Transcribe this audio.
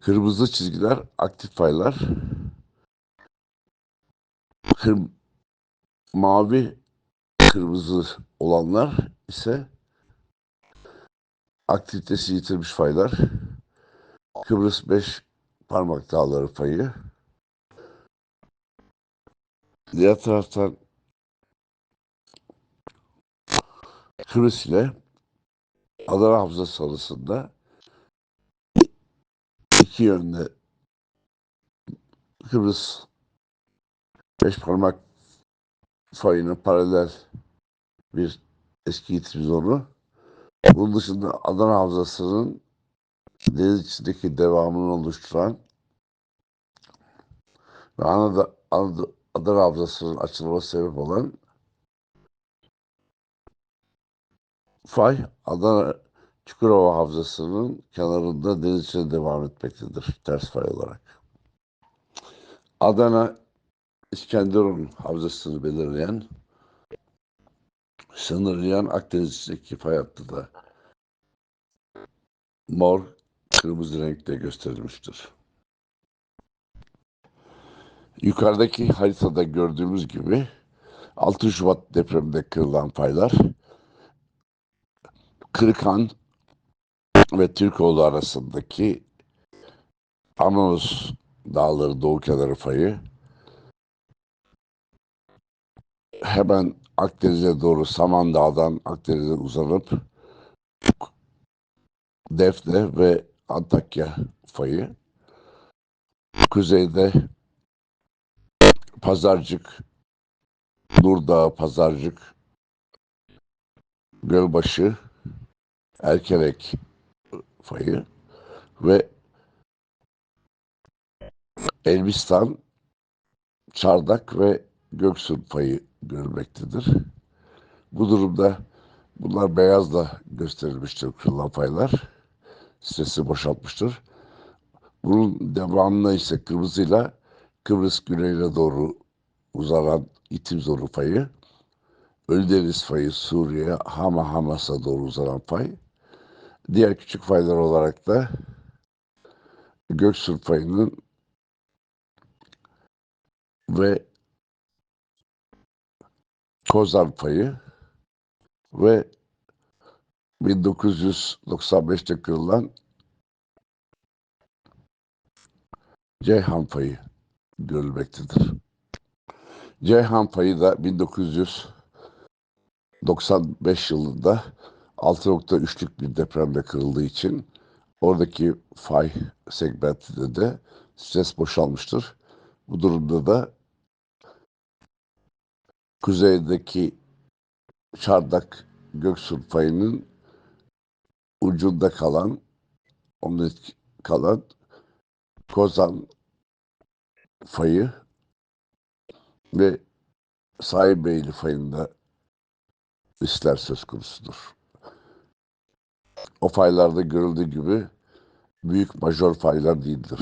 Kırmızı çizgiler aktif faylar. Kır, mavi kırmızı olanlar ise aktivitesi yitirmiş faylar. Kıbrıs 5 parmak dağları fayı. Diğer taraftan Kıbrıs ile Adana Havzası arasında iki yönde Kıbrıs beş parmak fayına paralel bir eski yitim zonu. Bunun dışında Adana Havzası'nın deniz içindeki devamını oluşturan ve Anada, Anada, Adana Havzası'nın açılması sebep olan fay Adana Çukurova Havzası'nın kenarında deniz devam etmektedir ters fay olarak. Adana İskenderun Havzası'nı belirleyen sınırlayan Akdeniz'deki fay hattı da mor, kırmızı renkte gösterilmiştir. Yukarıdaki haritada gördüğümüz gibi 6 Şubat depreminde kırılan faylar Kırıkhan ve Türkoğlu arasındaki Amanos Dağları Doğu Kenarı fayı hemen Akdeniz'e doğru Samandağ'dan Akdeniz'e uzanıp Defne ve Antakya fayı kuzeyde Pazarcık, Nurdağ, Pazarcık, Gölbaşı, Erkerek fayı ve Elbistan, Çardak ve Göksun fayı görülmektedir. Bu durumda bunlar beyazla gösterilmiştir kırılan faylar. Stresi boşaltmıştır. Bunun devamında ise kırmızıyla Kıbrıs güneyine doğru uzanan itim zoru fayı, Ölüdeniz fayı Suriye, Hama Hamas'a doğru uzanan fay, diğer küçük faylar olarak da Göksun fayının ve Kozan fayı ve 1995'te kırılan Ceyhan fayı görülmektedir. Ceyhan fayı da 1995 yılında 6.3'lük bir depremde kırıldığı için oradaki fay segmentinde de stres boşalmıştır. Bu durumda da kuzeydeki Çardak Göksun fayının ucunda kalan, onun kalan Kozan fayı ve Sahibeyli fayında riskler söz konusudur. O faylarda görüldüğü gibi büyük majör faylar değildir.